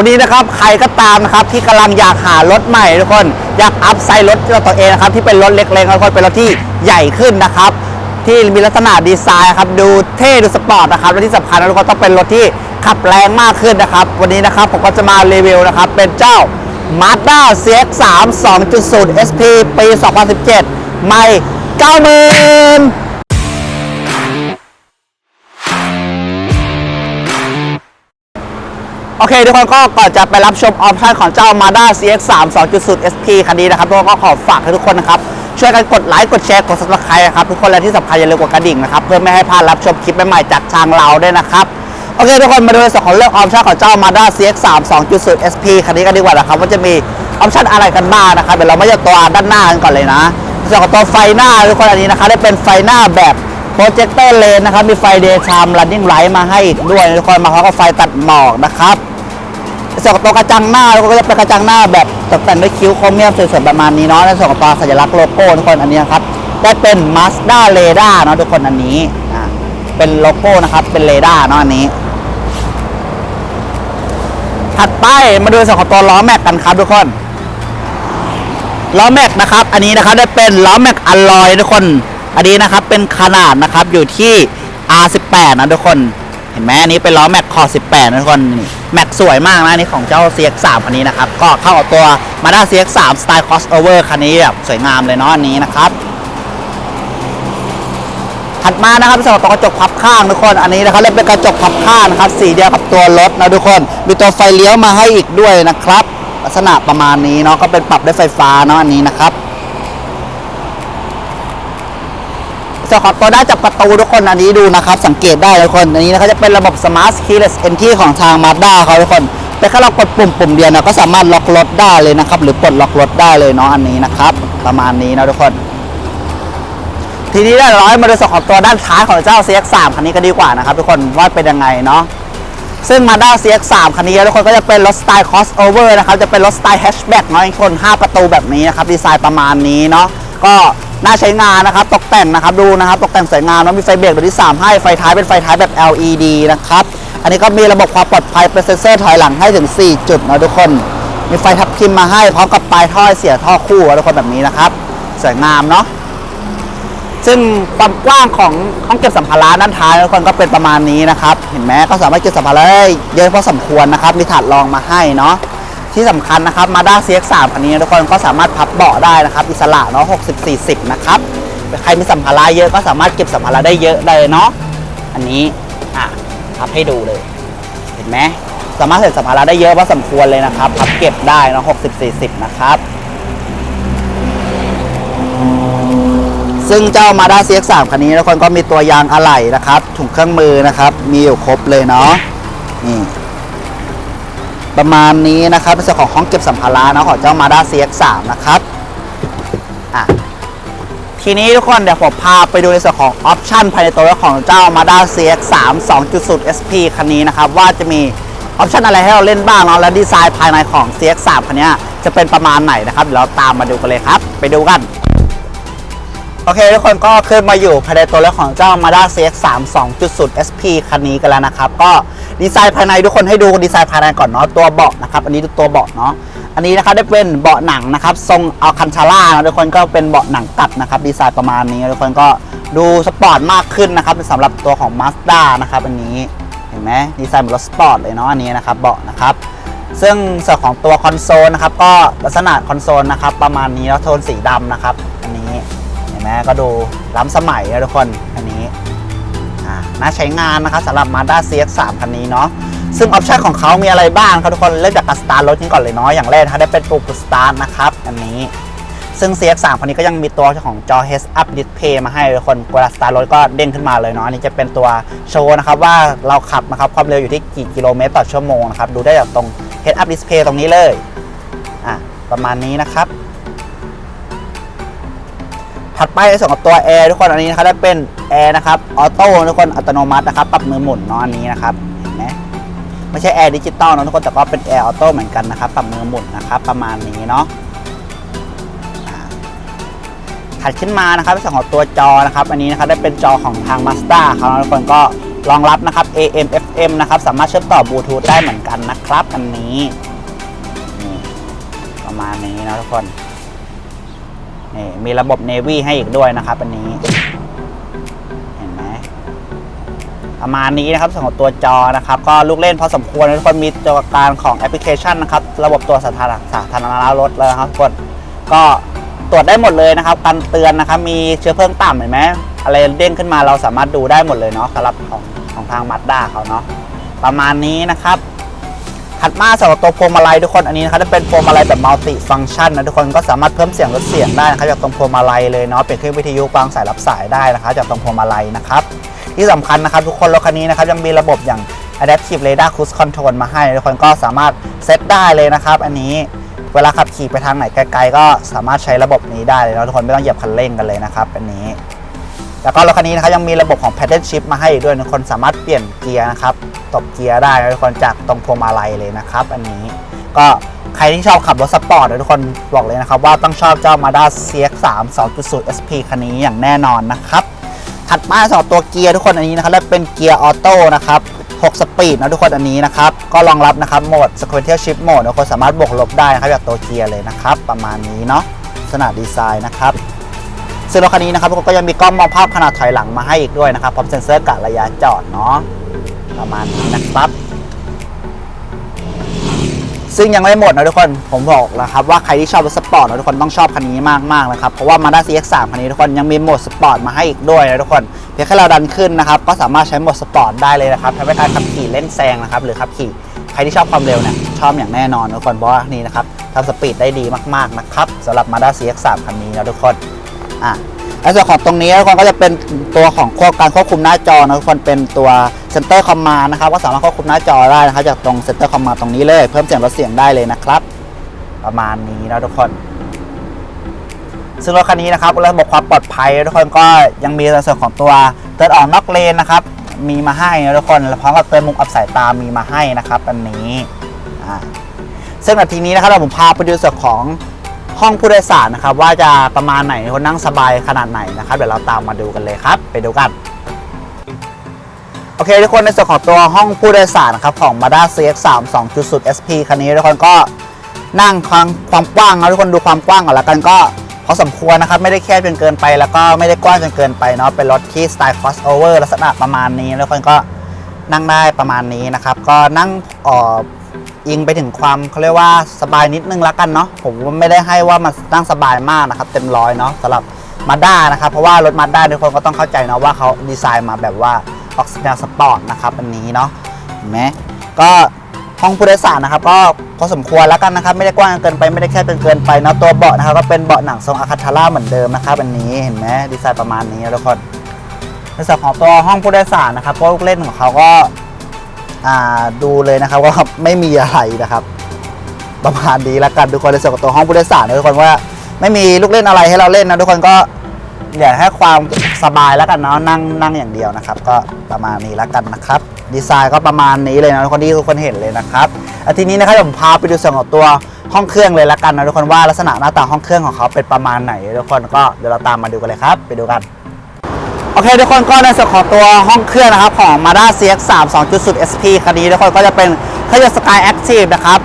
วันนี้นะครับใครก็ตามนะครับที่กำลังอยากหารถใหม่ทุกคนอยากอัพไซด์รถตัวเองนะครับที่เป็นรถเล็กๆทุกคนเป็นรถที่ใหญ่ขึ้นนะครับ ที่มีลักษณะดีไซน์ครับดูเท่ดูสปอร์ตนะครับและที่สำคัญนะทุกคนต้องเป็นรถที่ขับแรงมากขึ้นนะครับ วันนี้นะครับผมก็จะมารีวิวนะครับเป็นเจ้า Mazda CX-3 2.0 SP ปี 2017 ไม่90,000 โอเคทุกคนก็ก่อนจะไปรับชมออปชั่นของเจ้า Mazda CX-3 2.0 SP คันนี้นะครับทุกคนก็ขอฝากให้ทุกคนนะครับช่วยกันกดไลค์กดแชร์กด subscribe นะครับทุกคนและที่สำคัญอย่าลืมกดกระดิ่งนะครับเพื่อไม่ให้พลาดรับชมคลิปใหม่ๆจากทางเราด้วยนะครับโอเคทุกคนมาดูในส่วนของเรื่องออปชั่นของเจ้า Mazda CX-3 2.0 SP คันนี้กันดีกว่านะครับว่าจะมีออปชั่นอะไรกันบ้างนะครับเดี๋ยวเรามาจากตัวด้านหน้ากันก่อนเลยนะส่วนของตัวไฟหน้าทุกคนอันนี้นะครับได้เป็นไฟหน้าแบบโปรเจคเตอร์เลนนะครับมีไฟเดย์ไทม์ running light มาให้อีกด้วยทุกคนมาพร้อมกับไฟตัดหมอกนะครับ ส่วนของตัวกระจังหน้าเราก็จะเป็นกระจังหน้าแบบตกแต่งด้วยคิ้วโครเมียมสวยๆประมาณนี้เนาะในส่วนของตัวสัญลักษณ์โลโก้ทุกคนอันนี้ครับได้เป็น Mazda r a d a r เนาะทุกคนอันนี้อ่าเป็นโลโก้นะครับเป็นเรดาร์เนาะอันนี้ ถัดไปมาดูส่วนของตัวล้อแม็กกันครับทุกคนล้อแม็กนะครับ อันนี้นะครับได้เป็นล้อแม็กอลลอยทุกคน อันนี้นะครับเป็นขนาดนะครับอยู่ที่ R18 นะทุกคน เห็นไหมอันนี้เป็นล้อแม็กคอ18นะทุกคนนี่ แม็กสวยมากนะนนี้ของเจ้า CX3 คันนี้นะครับ ก็เข้ากับตัว Mazda CX3 สไตล์ crossover คันนี้แบบสวยงามเลยเนาะอันนี้นะครับถัดมานะครับสำหรับตัวกระจกพับข้างทุกคนอันนี้นะครับเรียกเป็นกระจกพับข้างนะครับสีเดียวกับตัวรถนะทุกคน มีตัวไฟเลี้ยวมาให้อีกด้วยนะครับ ลักษณะประมาณนี้เนาะก็เป็นปรับด้วยไฟฟ้าเนาะอันนี้นะครับ ส่วนของตัวด้านจับประตูทุกคนอันนี้ดูนะครับ สังเกตได้ทุกคนอันนี้นะครับจะเป็นระบบ Smart Keyless Entry ของทาง Mazda เขาทุกคนแต่แค่เรากดปุ่มปุ่มเดียวนะก็สามารถล็อกรถได้เลยนะครับ หรือปลดล็อกรถได้เลยเนาะอันนี้นะครับ ประมาณนี้นะทุกคน ทีนี้ได้ร้อยมาดูส่วนของตัวด้านท้ายของเจ้า CX3 คันนี้ก็ดีกว่านะครับ ทุกคนว่าเป็นยังไงเนาะซึ่ง Mazda CX3 คันนี้ทุกคนก็จะเป็นรถสไตล์ crossover นะครับ จะเป็นรถสไตล์ hatchback เนาะทุกคน 5 ประตูแบบนี้นะครับ ดีไซน์ประมาณนี้เนาะก็ น่าใช้งานนะครับ ตกแต่งนะครับ ดูนะครับ ตกแต่งสวยงามแล้วมีไฟเบรกตัวที่ 3 ให้ ไฟท้ายเป็นไฟท้ายแบบ LED นะครับ อันนี้ก็มีระบบความปลอดภัยเป็นเซนเซอร์ถอยหลังให้ถึง 4 จุดนะทุกคน มีไฟทับทิมมาให้พร้อมกับปลายท่อเสียท่อคู่นะทุกคนแบบนี้นะครับสวยงามเนาะ ซึ่งความกว้างของห้องเก็บสัมภาระด้านท้ายทุกคนก็เป็นประมาณนี้นะครับ เห็นไหมก็สามารถเก็บสัมภาระได้เยอะพอสมควรนะครับ มีถาดรองมาให้เนาะ ที่สำคัญนะครับมาด้า CX3 คันนี้ทุกคนก็สามารถพับเบาะได้นะครับ อิสระเนาะ60 40 นะครับใครมีสัมภาระเยอะก็สามารถเก็บสัมภาระได้เยอะได้เนาะอันนี้อะพับให้ดูเลย เห็นไหมสามารถเก็บสัมภาระได้เยอะพอสมควรเลยนะครับพับเก็บได้เนาะ60 40 นะครับ ซึ่งเจ้า Mazda CX-3 คันนี้ทุกคนก็มีตัวยางอะไหล่นะครับถุงเครื่องมือนะครับ มีอยู่ครบเลยเนาะนี่ ประมาณนี้นะครับเป็นส่วนของห้องเก็บสัมภาระนะของเจ้า Mazda CX-3 นะครับอะทีนี้ทุกคนเดี๋ยวผมพาไปดูในส่วนของออปชันภายในตัวรถของเจ้า Mazda CX-3 2.0 SP คันนี้นะครับว่าจะมีออปชันอะไรให้เราเล่นบ้างเนาะและดีไซน์ภายในของ CX-3 คันนี้จะเป็นประมาณไหนนะครับเดี๋ยวเราตามมาดูกันเลยครับ ไปดูกัน โอเคทุกคนก็ขึ้นมาอยู่ภายในตัวรถของเจ้า Mazda CX-3 2.0 SP คันนี้กันแล้วนะครับ ก็ดีไซน์ภายในทุกคนให้ดูดีไซน์ภายในก่อนเนาะตัวเบาะนะครับ อันนี้ตัวเบาะเนาะอันนี้นะครับได้เป็นเบาะหนังนะครับ ทรงอัลคันชาร่านะทุกคนก็เป็นเบาะหนังตัดนะครับดีไซน์ประมาณนี้ทุกคนก็ดูสปอร์ตมากขึ้นนะครับสำหรับตัวของ Mazda นะครับอันนี้เห็นไหมดีไซน์เหมือนรถสปอร์ตเลยเนาะอันนี้นะครับเบาะนะครับซึ่งส่วนของตัวคอนโซลนะครับก็ลักษณะคอนโซลนะครับประมาณนี้แล้วโทนสีดำนะครับอันนี้ นไหมก็ดูล้ำสมัยนะทุกคนอันนี้น่าใช้งานนะครับสำหรับ Mazda CX-3 คันนี้เนาะซึ่งออปชันของเขามีอะไรบ้างครับทุกคนเริ่มจากการสตาร์ทรถกันก่อนเลยเนาะอย่างแรกนะครับได้เป็นปุ่มสตาร์ทนะครับอันนี้ซึ่ง CX-3 คันนี้ก็ยังมีตัวของจอ Heads Up Display มาให้ทุกคนเวลาสตาร์ทรถก็เด้งขึ้นมาเลยเนาะอันนี้จะเป็นตัวโชว์นะครับว่าเราขับนะครับความเร็วอยู่ที่กี่กิโลเมตรต่อชั่วโมงนะครับดูได้จากตรง Heads Up Display ตรงนี้เลยอะประมาณนี้นะครับ ถัดไปในส่วนของตัวแอร์ทุกคนอันนี้นะครับได้เป็นแอร์นะครับออโต้ทุกคนอัตโนมัตินะครับปรับมือหมุนเนาะอันนี้นะครับเห็นไหมไม่ใช่แอร์ดิจิตอลนะทุกคนแต่ก็เป็นแอร์ออโต้เหมือนกันนะครับปรับมือหมุนนะครับประมาณนี้เนาะถัดขึ้นมานะครับในส่วนของตัวจอนะครับ อันนี้นะครับได้เป็นจอของทาง Mazda เขานะทุกคนก็รองรับนะครับ AM FM นะครับสามารถเชื่อมต่อบลูทูธได้เหมือนกันนะครับอันนี้ประมาณนี้นะทุกคน นี่มีระบบ Navy ให้อีกด้วยนะครับ อันนี้ เห็นไหมประมาณนี้นะครับสำหรับตัวจอนะครับ ก็ลูกเล่นพอสมควรทุกคนมีตัวการของแอปพลิเคชันนะครับ ระบบตัวสาธารณสาธารณรถเลยนะครับกคนก็ตรวจได้หมดเลยนะครับการเตือนนะครับมีเชื้อเพลิงต่ำเห็นไหมอะไรเด้งขึ้นมาเราสามารถดูได้หมดเลยเนาะสำหรับของของทางมาด้าเขาเนาะประมาณนี้นะครับ ถัดมาสำหรับตัวพวงมาลัยทุกคนอันนี้นะครับจะเป็นพวงมาลัยแบบมัลติฟังก์ชันนะทุกคนก็สามารถเพิ่มเสียงลดเสียงได้นะครับจากตรงพวงมาลัยเลยเนาะเป็นเครื่องวิทยุวางสายรับสายได้นะครับจากตรงพวงมาลัยนะครับที่สำคัญนะครับทุกคนรถคันนี้นะครับยังมีระบบอย่าง Adaptive Radar Cruise Control มาให้ทุกคนก็สามารถเซตได้เลยนะครับ อันนี้เวลาขับขี่ไปทางไหนไกลๆ ก็สามารถใช้ระบบนี้ได้เลยนะทุกคนไม่ต้องเหยียบคันเร่งกันเลยนะครับ อันนี้ แล้วก็รถคันนี้นะครับยังมีระบบของ Paddle Shift มาให้อีกด้วยทุกคนสามารถเปลี่ยนเกียร์นะครับตบเกียร์ได้ทุกคนจากตรงพวงมาลัยเลยนะครับ อันนี้ก็ใครที่ชอบขับรถสปอร์ตนะทุกคนบอกเลยนะครับ ว่าต้องชอบเจ้า Mazda CX-3 2.0 SP คันนี้อย่างแน่นอนนะครับถัดมาสำหรับตัวเกียร์ทุกคนอันนี้นะครับและเป็นเกียร์ออโต้นะครับ6สปีดนะทุกคนอันนี้นะครับ ก็รองรับนะครับโหมด sequential shift mode ทุกคนสามารถบวกลบได้นะครับจากตัวเกียร์เลยนะครับ ประมาณนี้เนาะลักษณะดีไซน์นะครับ ซึ่งรถคันนี้นะครับทุกคนก็ยังมีกล้องมองภาพขนาดถอยหลังมาให้อีกด้วยนะครับพร้อมเซ็นเซอร์กะระยะจอดเนาะประมาณนี้นะครับซึ่งยังไม่หมดนะทุกคน ผมบอกแล้วครับว่าใครที่ชอบรถสปอร์ตนะทุกคนต้องชอบคันนี้มากๆนะครับ เพราะว่า Mazda CX-3 คันนี้ทุกคนยังมีโหมดสปอร์ตมาให้อีกด้วยนะทุกคน เพียงแค่เราดันขึ้นนะครับ ก็สามารถใช้โหมดสปอร์ตได้เลยนะครับทำให้การขับขี่เล่นแซงนะครับ หรือขับขี่ ใครที่ชอบความเร็วเนี่ยชอบอย่างแน่นอนนะทุกคนเพราะว่านี่นะครับทำสปีดได้ดีมากๆนะครับสำหรับ Mazda CX-3 คันนี้นะทุกคน อะในส่วนของตรงนี้ทุกคนก็จะเป็นตัวของควบการควบคุมหน้าจอนะทุกคนเป็นตัวเซนเตอร์คอมมานะครับก็สามารถควบคุมหน้าจอได้นะครับจากตรงเซนเตอร์คอมมาตรงนี้เลย เพิ่มเสียงลดเสียงได้เลยนะครับ ประมาณนี้นะทุกคน ซึ่งรถคันนี้นะครับระบบความปลอดภัยทุกคนก็ยังมีในส่วนของตัวเตือนออกนอกเลนนะครับ มีมาให้นะทุกคนแล้วพร้อมกับเตือนมุมอับสายตามีมาให้นะครับ อันนี้ซึ่งนาทีนี้นะครับเราผมพาไปดูส่วนของ ห้องผู้โดยสารนะครับว่าจะประมาณไหนคนนั่งสบายขนาดไหนนะครับเดี๋ยวเราตามมาดูกันเลยครับ ไปดูกันโอเคทุกคนในส่วนของตัวห้องผู้โดยสารนะครับของ Mazda CX-3 2.0 SP คันนี้ทุกคนก็นั่งความความกว้างนะทุกคนดูความกว้างก่อนละกันก็พอสมควรนะครับไม่ได้แคบจนเกินไป แล้วก็ไม่ได้กว้างจนเกินไปเนาะเป็นรถที่สไตล์ crossover ลักษณะประมาณนี้แล้วทุกคนก็นั่งได้ประมาณนี้นะครับ ก็นั่งออ อิงไปถึงความเขาเรียกว่าสบายนิดนึงละกันเนาะผมไม่ได้ให้ว่ามันนั่งสบายมากนะครับเต็มร้อยเนาะสำหรับมาด้านะครับ เพราะว่ารถมาด้าทุกคนก็ต้องเข้าใจเนาะว่าเขาดีไซน์มาแบบว่าออกแนวสปอร์ตนะครับอันนี้เนาะเห็นไหมก็ห้องผู้โดยสารนะครับ ก็พอสมควรแล้วกันนะครับ ไม่ได้กว้างเกินไปไม่ได้แคบจนเกินไปเนาะตัวเบาะนะครับก็เป็นเบาะหนังทรงอาคาทาร่าเหมือนเดิมนะครับอันนี้เห็นไหมดีไซน์ประมาณนี้ทุกคนในส่วนของตัวห้องผู้โดยสารนะครับก็ลูกเล่นของเขาก็ ดูเลยนะครับว่าไม่มีอะไรนะครับ ประมาณนี้แล้วกันทุกคนในส่วนของตัวห้องผู้โดยสารนะทุกคนว่าไม่มีลูกเล่นอะไรให้เราเล่นนะทุกคนก็อยากให้ความสบายแล้วกันเนาะนั่งนั่งอย่างเดียวนะครับ ก็ประมาณนี้แล้วกันนะครับ ดีไซน์ก็ประมาณนี้เลยนะทุกคนที่ทุกคนเห็นเลยนะครับอาทีนี้นะครับผมพาไปดูส่วนของตัวห้องเครื่องเลยละกันนะทุกคนว่าลักษณะหน้าตาห้องเครื่องของเขาเป็นประมาณไหนทุกคนก็เดี๋ยวเราตามมาดูกันเลยครับ ไปดูกัน โอเคทุกคนก็ในส่วนของตัวห้องเครื่องนะครับ ของ Mazda CX-3 2.0 SP คันนี้ทุกคนก็จะเป็นเครื่องยนต์ Sky Active นะครับ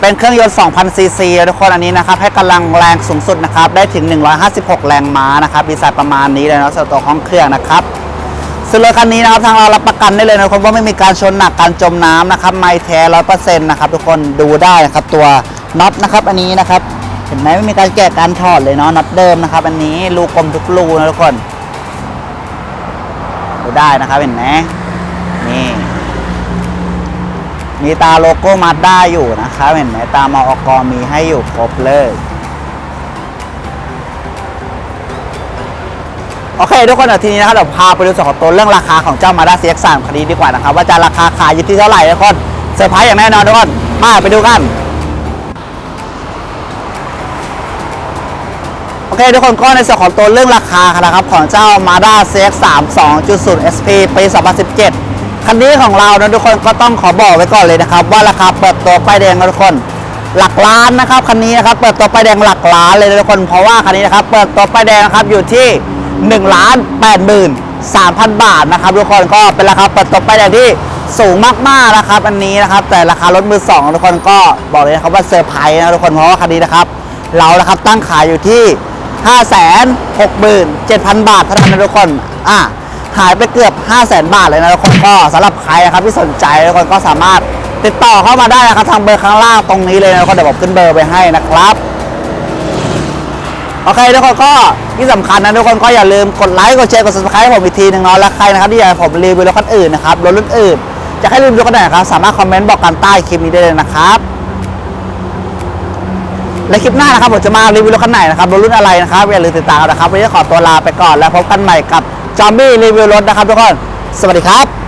เป็นเครื่องยนต์ 2,000 ซีซีทุกคนอันนี้นะครับ ให้กำลังแรงสูงสุดนะครับ ได้ถึง 156 แรงม้านะครับ ดีไซน์ประมาณนี้เลยนะสำหรับตัวห้องเครื่องนะครับซึ่งรถคันนี้นะครับทางเรารับประกันได้เลยนะทุกคนว่าไม่มีการชนหนักการจมน้ำนะครับไม่แท้ร้อยเปอร์เซ็นต์นะครับทุกคนดูได้นะครับตัวน็อตนะครับอันนี้นะครับเห็นไหมไม่มีการแกะการถอดเลยเนาะน็อตเดิมนะครับอันนี้รูกลมทุกรูนะทุกคน ดูได้นะครับเห็นไหมนี่มีตาโลโก้มาด้าอยู่นะครับเห็นไหมตามออกมีให้อยู่ครบเลยโอเคทุกคนทีนี้นะครับเดี๋ยวพาไปดูส่วนของตัวเรื่องราคาของเจ้ามาด้า CX-3 คันนี้ดีกว่านะครับ ว่าจะราคาขายอยู่ที่เท่าไหร่ทุกคนเซอร์ไพรส์อย่างแน่นอนทุกคนมาไปดูกัน เคทุกคนก็ในส่วนของตัวเรื่องราคานะครับของเจ้า Mazda CX-3 2.0 SP ปี 2017 คันนี้ของเรานะทุกคนก็ต้องขอบอกไว้ก่อนเลยนะครับ ว่าราคาเปิดตัวป้ายแดงนะทุกคนหลักล้านนะครับคันนี้นะครับเปิดตัวป้ายแดงหลักล้านเลยนะทุกคนเพราะว่าคันนี้นะครับเปิดตัวป้ายแดงนะครับอยู่ที่1ล้าน8 0 0 0 3,000 บาทนะครับทุกคนก็เป็นราคาเปิดตัวไปอย่างที่สูงมากๆนะครับอันนี้นะครับแต่ราคารถมือสองทุกคนก็บอกเลยนะครับว่าเซอร์ไพรส์นะทุกคนเพราะว่าคันนี้นะครับเรานะครับตั้งขายอยู่ที่ 567,000 บาทเท่านั้นนะทุกคนอะหายไปเกือบ 500,000บาทเลยนะทุกคนก็สำหรับใครนะครับที่สนใจทุกคนก็สามารถติดต่อเข้ามาได้นะครับทางเบอร์ข้างล่างตรงนี้เลยนะทุกคนเดี๋ยวผมขึ้นเบอร์ไปให้นะครับโอเคทุกคนก็ที่สำคัญนะทุกคนก็อย่าลืมกดไลค์กดแชร์กด subscribe ให้ผมอีกทีหนึ่งเนาะและใครนะครับที่อยากให้ผมรีวิวรถคันอื่นนะครับรถรุ่นอื่นจะให้รีวิวรถคันไหนะครับสามารถคอมเมนต์บอกกันใต้คลิปนี้ได้เลยนะครับ และคลิปหน้านะครับผมจะมารีวิวรถคันไหนนะครับรถรุ่นอะไรนะครับอย่าลืมติดตามกันนะครับวันนี้ขอตัวลาไปก่อนแล้วพบกันใหม่กับจอมบี้รีวิวรถนะครับทุกคน สวัสดีครับ